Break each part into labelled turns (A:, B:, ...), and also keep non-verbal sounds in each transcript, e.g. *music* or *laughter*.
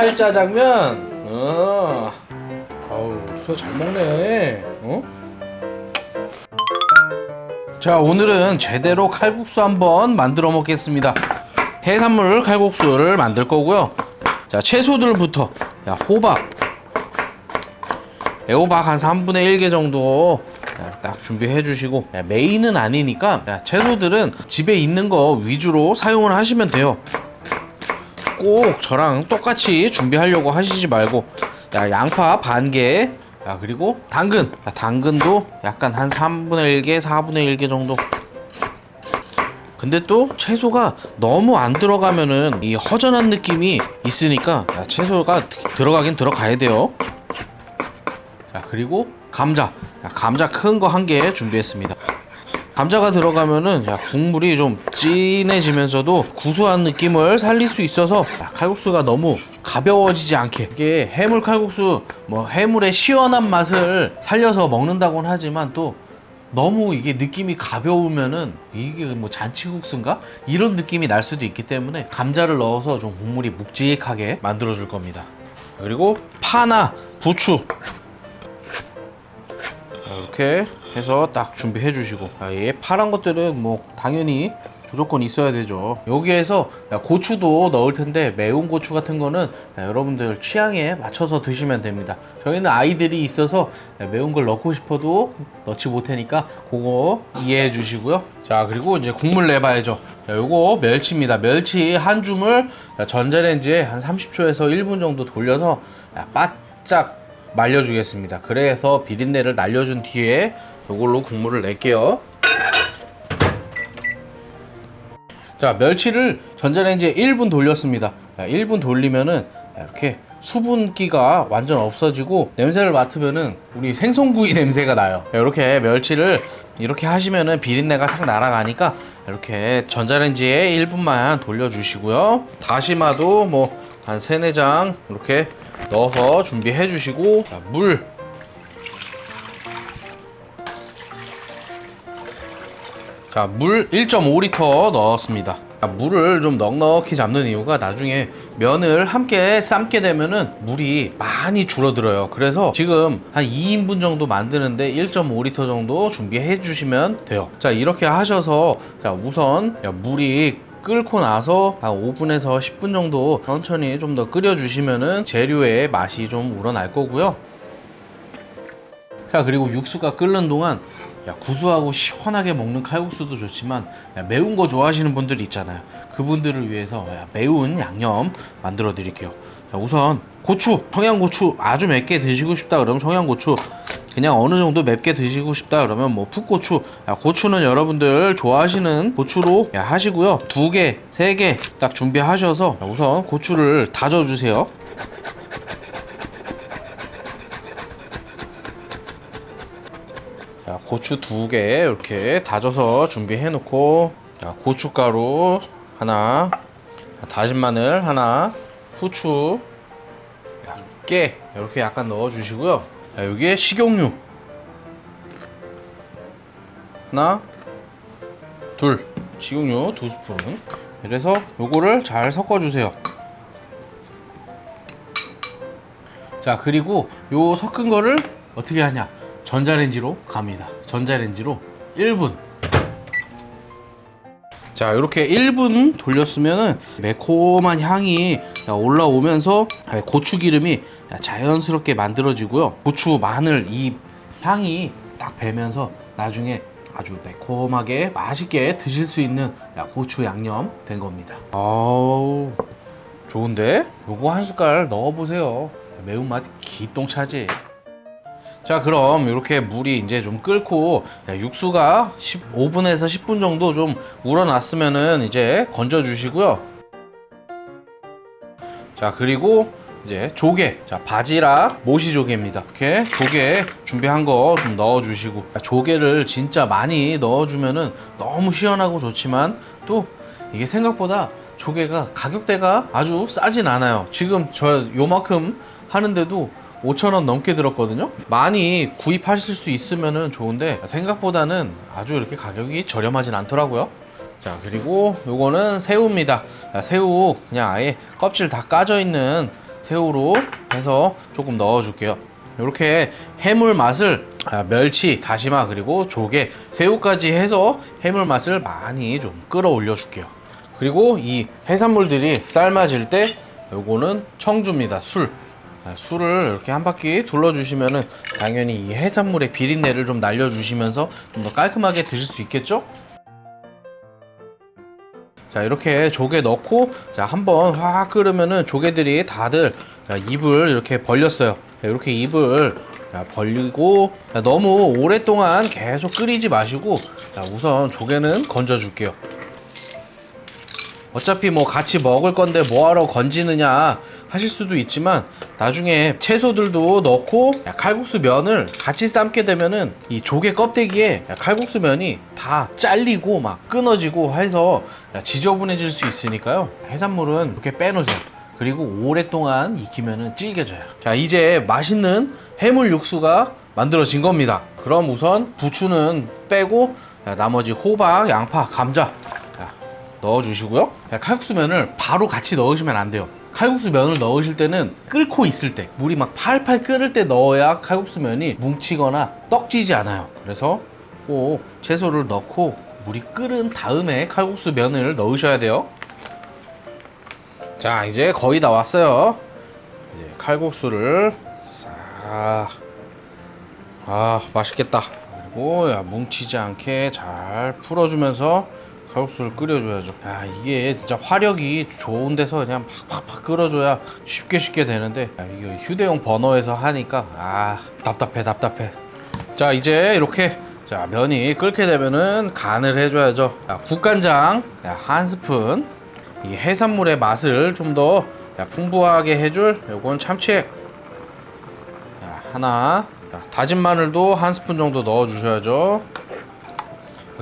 A: 찰짜장면. 어. 아우, 저잘 먹네. 어? 자, 오늘은 제대로 칼국수 한번 만들어 먹겠습니다. 해산물 칼국수를 만들 거고요. 자, 채소들부터 야, 호박. 애호박 한 3분의 1개 정도 자, 딱 준비해 주시고 야, 메인은 아니니까 야, 채소들은 집에 있는 거 위주로 사용을 하시면 돼요. 꼭 저랑 똑같이 준비하려고 하시지 말고 야, 양파 반 개. 야, 그리고 당근. 야, 당근도 약간 한 3분의 1개, 4분의 1개 정도. 근데 또 채소가 너무 안 들어가면은 이 허전한 느낌이 있으니까 야, 채소가 들어가긴 들어가야 돼요. 자, 그리고 감자. 야, 감자 큰 거 한 개 준비했습니다. 감자가 들어가면은 야, 국물이 좀 진해지면서도 구수한 느낌을 살릴 수 있어서 야, 칼국수가 너무 가벼워지지 않게. 이게 해물 칼국수 뭐 해물의 시원한 맛을 살려서 먹는다고는 하지만 또 너무 이게 느낌이 가벼우면은 이게 뭐 잔치국수인가? 이런 느낌이 날 수도 있기 때문에 감자를 넣어서 좀 국물이 묵직하게 만들어 줄 겁니다. 그리고 파나 부추 이렇게 해서 딱 준비해 주시고. 아, 얘 파란 것들은 뭐 당연히 무조건 있어야 되죠. 여기에서 고추도 넣을 텐데 매운 고추 같은 거는 여러분들 취향에 맞춰서 드시면 됩니다. 저희는 아이들이 있어서 매운 걸 넣고 싶어도 넣지 못하니까 그거 이해해 주시고요. 자 그리고 이제 국물 내봐야죠. 자, 요거 멸치입니다. 멸치 한 줌을 전자레인지에 한 30초에서 1분 정도 돌려서 바짝 말려주겠습니다. 그래서 비린내를 날려준 뒤에 이걸로 국물을 낼게요. 자, 멸치를 전자레인지에 1분 돌렸습니다. 1분 돌리면은 이렇게 수분기가 완전 없어지고 냄새를 맡으면은 우리 생선구이 *laughs* 냄새가 나요. 이렇게 멸치를 이렇게 하시면은 비린내가 싹 날아가니까 이렇게 전자레인지에 1분만 돌려주시고요. 다시마도 뭐 한 3, 4장 이렇게 넣어서 준비해 주시고 자, 물 자, 물 1.5리터 넣었습니다. 자, 물을 좀 넉넉히 잡는 이유가 나중에 면을 함께 삶게 되면은 물이 많이 줄어들어요. 그래서 지금 한 2인분 정도 만드는데 1.5리터 정도 준비해 주시면 돼요. 자, 이렇게 하셔서 자, 우선 야, 물이 끓고 나서 한 5분에서 10분 정도 천천히 좀 더 끓여 주시면은 재료의 맛이 좀 우러날 거고요. 자, 그리고 육수가 끓는 동안 야, 구수하고 시원하게 먹는 칼국수도 좋지만 야, 매운 거 좋아하시는 분들 있잖아요. 그분들을 위해서 야, 매운 양념 만들어 드릴게요. 자, 우선 고추, 청양고추 아주 맵게 드시고 싶다 그러면 청양고추 그냥 어느 정도 맵게 드시고 싶다 그러면 뭐 풋고추. 야, 고추는 여러분들 좋아하시는 고추로 야, 하시고요. 두 개, 세 개 딱 준비하셔서 야, 우선 고추를 다져 주세요. 자, 고추 두 개 이렇게 다져서 준비해 놓고 자, 고춧가루 하나 다진 마늘 하나 후추 깨 이렇게 약간 넣어 주시고요 자, 여기에 식용유. 하나 둘. 식용유 두 스푼. 그래서 요거를 잘 섞어 주세요. 자 그리고 요 섞은 거를 어떻게 하냐? 전자레인지로 갑니다. 전자레인지로 1분 자 이렇게 1분 돌렸으면은 매콤한 향이 올라오면서 고추 기름이 자연스럽게 만들어지고요. 고추 마늘 이 향이 딱 배면서 나중에 아주 매콤하게 맛있게 드실 수 있는 고추 양념 된 겁니다. 아우 좋은데? 요거 한 숟갈 넣어 보세요. 매운맛 기똥차지 자 그럼 이렇게 물이 이제 좀 끓고 육수가 15분에서 10분 정도 좀 우러났으면은 이제 건져 주시고요. 자 그리고 이제 조개. 자 바지락 모시 조개입니다. 이렇게 조개 준비한 거 좀 넣어 주시고. 조개를 진짜 많이 넣어 주면은 너무 시원하고 좋지만 또 이게 생각보다 조개가 가격대가 아주 싸진 않아요. 지금 저 요만큼 하는데도 5,000원 넘게 들었거든요. 많이 구입하실 수 있으면 좋은데 생각보다는 아주 이렇게 가격이 저렴하진 않더라고요. 자, 그리고 요거는 새우입니다. 자, 새우 그냥 아예 껍질 다 까져 있는 새우로 해서 조금 넣어 줄게요. 이렇게 해물 맛을 아, 멸치, 다시마 그리고 조개, 새우까지 해서 해물 맛을 많이 좀 끌어올려 줄게요. 그리고 이 해산물들이 삶아질 때 요거는 청주입니다. 술. 아, 술을 이렇게 한 바퀴 둘러주시면은 당연히 이 해산물의 비린내를 좀 날려주시면서 좀 더 깔끔하게 드실 수 있겠죠? 자 이렇게 조개 넣고 자 한번 확 끓으면은 조개들이 다들 자, 입을 이렇게 벌렸어요. 자, 이렇게 입을 자, 벌리고 자, 너무 오랫동안 계속 끓이지 마시고 자, 우선 조개는 건져 줄게요. 어차피 뭐 같이 먹을 건데 뭐하러 건지느냐 하실 수도 있지만 나중에 채소들도 넣고 야, 칼국수 면을 같이 삶게 되면은 이 조개 껍데기에 야, 칼국수 면이 다 잘리고 막 끊어지고 해서 야, 지저분해질 수 있으니까요. 해산물은 이렇게 빼놓으세요. 그리고 오랫동안 익히면은 질겨져요. 자 이제 맛있는 해물 육수가 만들어진 겁니다. 그럼 우선 부추는 빼고 야, 나머지 호박, 양파, 감자 자, 넣어주시고요. 칼국수 면을 바로 같이 넣으시면 안 돼요. 칼국수 면을 넣으실 때는 끓고 있을 때 물이 막 팔팔 끓을 때 넣어야 칼국수 면이 뭉치거나 떡지지 않아요. 그래서 꼭 채소를 넣고 물이 끓은 다음에 칼국수 면을 넣으셔야 돼요. 자 이제 거의 다 왔어요. 이제 칼국수를 싹. 아 맛있겠다. 그리고 야, 뭉치지 않게 잘 풀어주면서 칼국수를 끓여줘야죠. 야 이게 진짜 화력이 좋은 데서 그냥 팍팍팍 끓여줘야 쉽게 쉽게 되는데 야, 이거 휴대용 버너에서 하니까 아 답답해 답답해. 자 이제 이렇게 자 면이 끓게 되면은 간을 해줘야죠. 야, 국간장 야, 한 스푼 이 해산물의 맛을 좀 더 풍부하게 해줄 요건 참치액 야, 하나 자, 다진 마늘도 한 스푼 정도 넣어 주셔야죠.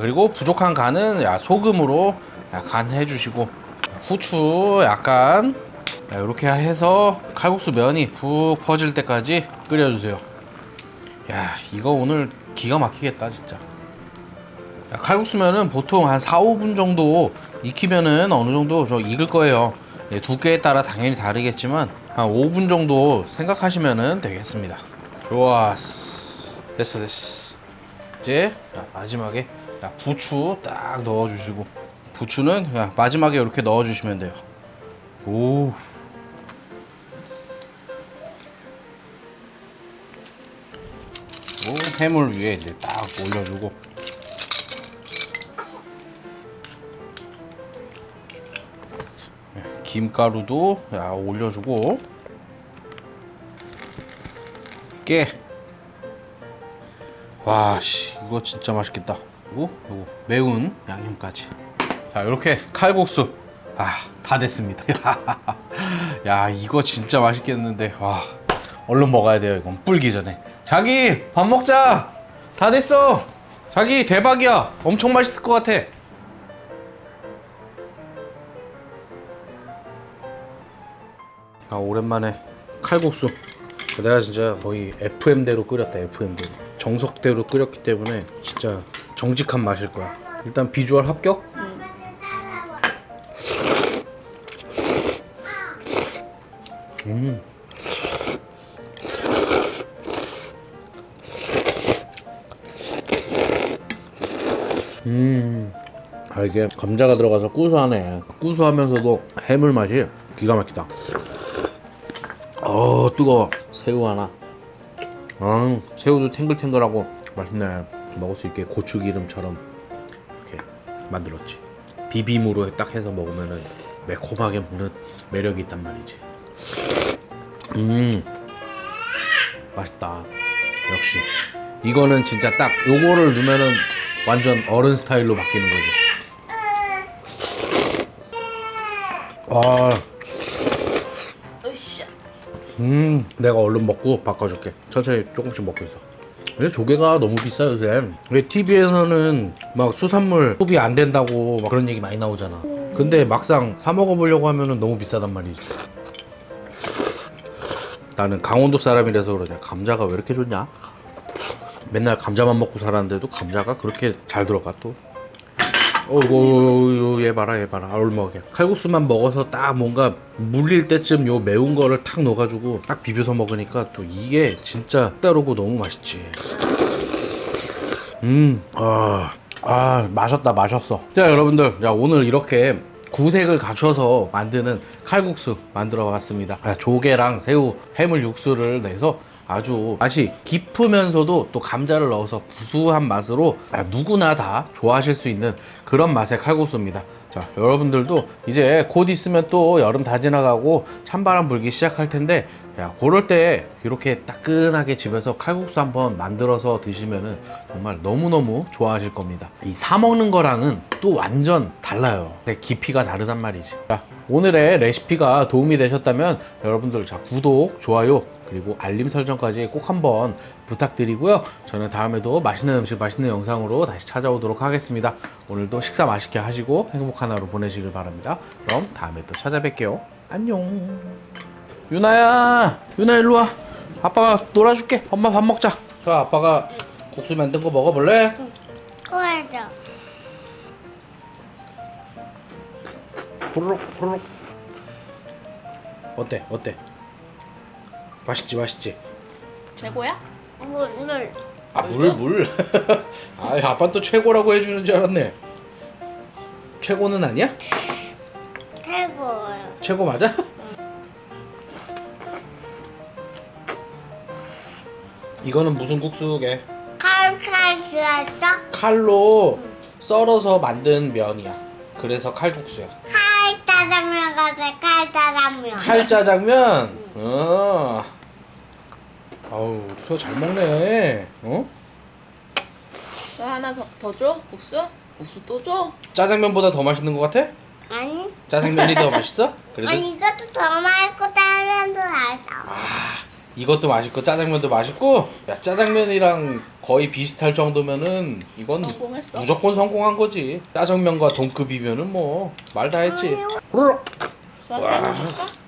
A: 그리고 부족한 간은 야, 소금으로 야, 간 해주시고 후추 약간 이렇게 해서 칼국수 면이 푹 퍼질 때까지 끓여주세요. 야 이거 오늘 기가 막히겠다 진짜. 야, 칼국수면은 보통 한 4, 5분 정도 익히면은 어느 정도 저 익을 거예요. 예, 두께에 따라 당연히 다르겠지만 한 5분 정도 생각하시면은 되겠습니다. 좋았어. 됐어 됐어. 이제 자, 마지막에 자, 부추 딱 넣어주시고 부추는 그냥 마지막에 이렇게 넣어주시면 돼요. 오. 오, 해물 위에 이제 딱 올려주고 네, 김가루도 야, 올려주고 깨. 와, 씨, 이거 진짜 맛있겠다. 그리고 요거 매운 양념까지. 자, 이렇게 칼국수. 아, 다 됐습니다. *laughs* 야, 이거 진짜 맛있겠는데. 와, 얼른 먹어야 돼요. 이건 불기 전에. 자기, 밥 먹자. 다 됐어. 자기 대박이야. 엄청 맛있을 것 같아. 아, 오랜만에 칼국수. 내가 진짜 거의 FM대로 끓였다, FM대로. 정석대로 끓였기 때문에 진짜 정직한 맛일 거야. 일단 비주얼 합격? 음. 음. 아 이게 감자가 들어가서 구수하네. 구수하면서도 해물 맛이 기가 막히다. 어 뜨거워. 새우 하나. 음, 새우도 탱글탱글하고 맛있네. 먹을 수 있게 고추 기름처럼 이렇게 만들었지. 비빔으로 딱 해서 먹으면은 매콤하게 먹는 매력이 있단 말이지. 음, 맛있다. 역시 이거는 진짜 딱 요거를 넣으면은 완전 어른 스타일로 바뀌는 거지. 와,
B: 으쌰.
A: 음, 내가 얼른 먹고 바꿔줄게. 천천히 조금씩 먹고 있어. 왜 조개가 너무 비싸 요새? 왜 TV에서는 막 수산물 소비 안 된다고 막 그런 얘기 많이 나오잖아. 근데 막상 사 먹어보려고 하면은 너무 비싸단 말이지. 나는 강원도 사람이라서 그러냐. 감자가 왜 이렇게 좋냐? 맨날 감자만 먹고 살았는데도 감자가 그렇게 잘 들어가 또. 어이구 얘 봐라 얘 봐라. 얼먹게. 칼국수만 먹어서 딱 뭔가 물릴 때쯤 요 매운 거를 탁 넣어가지고 딱 비벼서 먹으니까 또 이게 진짜 따르고 너무 맛있지. 음 아 아, 마셨다 마셨어. 자 여러분들. 자 오늘 이렇게 구색을 갖춰서 만드는 칼국수 만들어 봤습니다. 아, 조개랑 새우 해물 육수를 내서 아주 맛이 깊으면서도 또 감자를 넣어서 구수한 맛으로 아, 누구나 다 좋아하실 수 있는 그런 맛의 칼국수입니다. 자, 여러분들도 이제 곧 있으면 또 여름 다 지나가고 찬바람 불기 시작할 텐데, 야, 그럴 때 이렇게 따끈하게 집에서 칼국수 한번 만들어서 드시면은 정말 너무너무 좋아하실 겁니다. 이 사 먹는 거랑은 또 완전 달라요. 근데 깊이가 다르단 말이지. 자, 오늘의 레시피가 도움이 되셨다면 여러분들 자, 구독, 좋아요, 그리고 알림 설정까지 꼭 한번 부탁드리고요. 저는 다음에도 맛있는 음식, 맛있는 영상으로 다시 찾아오도록 하겠습니다. 오늘도 식사 맛있게 하시고 행복한 하루 보내시길 바랍니다. 그럼 다음에 또 찾아뵐게요. 안녕. 유나야, 유나 일로 와. 아빠가 놀아줄게. 엄마 밥 먹자. 자, 아빠가 국수 만든 거 먹어볼래?
B: 꼬야죠.
A: 후루룩 후루룩. 어때? 어때? 맛있지, 맛있지.
C: 최고야?
B: 물, 물.
A: 아, 물, 물. *laughs* 아, 아빠 또 최고라고 해주는 줄 알았네. 최고는 아니야?
B: 최고예요.
A: 최고 맞아? 이거는 무슨 국수게?
B: 칼칼스였죠?
A: 칼로 썰어서 만든 면이야. 그래서 칼국수야.
B: 칼 짜장면 같아, 칼 짜장면.
A: 칼짜장면. 어. 아우, 저 잘 먹네. 어?
C: 너 하나 더, 더 줘? 국수? 국수 또 줘?
A: 짜장면보다 더 맛있는 것 같아?
B: 아니,
A: 짜장면이 더 맛있어? 그래도
B: 아니 이것도 더 맛있고 짜장면도 맛있어.
A: 아, 이것도 맛있고 짜장면도 맛있고. 야, 짜장면이랑 거의 비슷할 정도면은 이건
C: 성공했어.
A: 무조건 성공한 거지. 짜장면과 동급이면은 뭐 말 다 했지. 후루룩.
C: 줄까?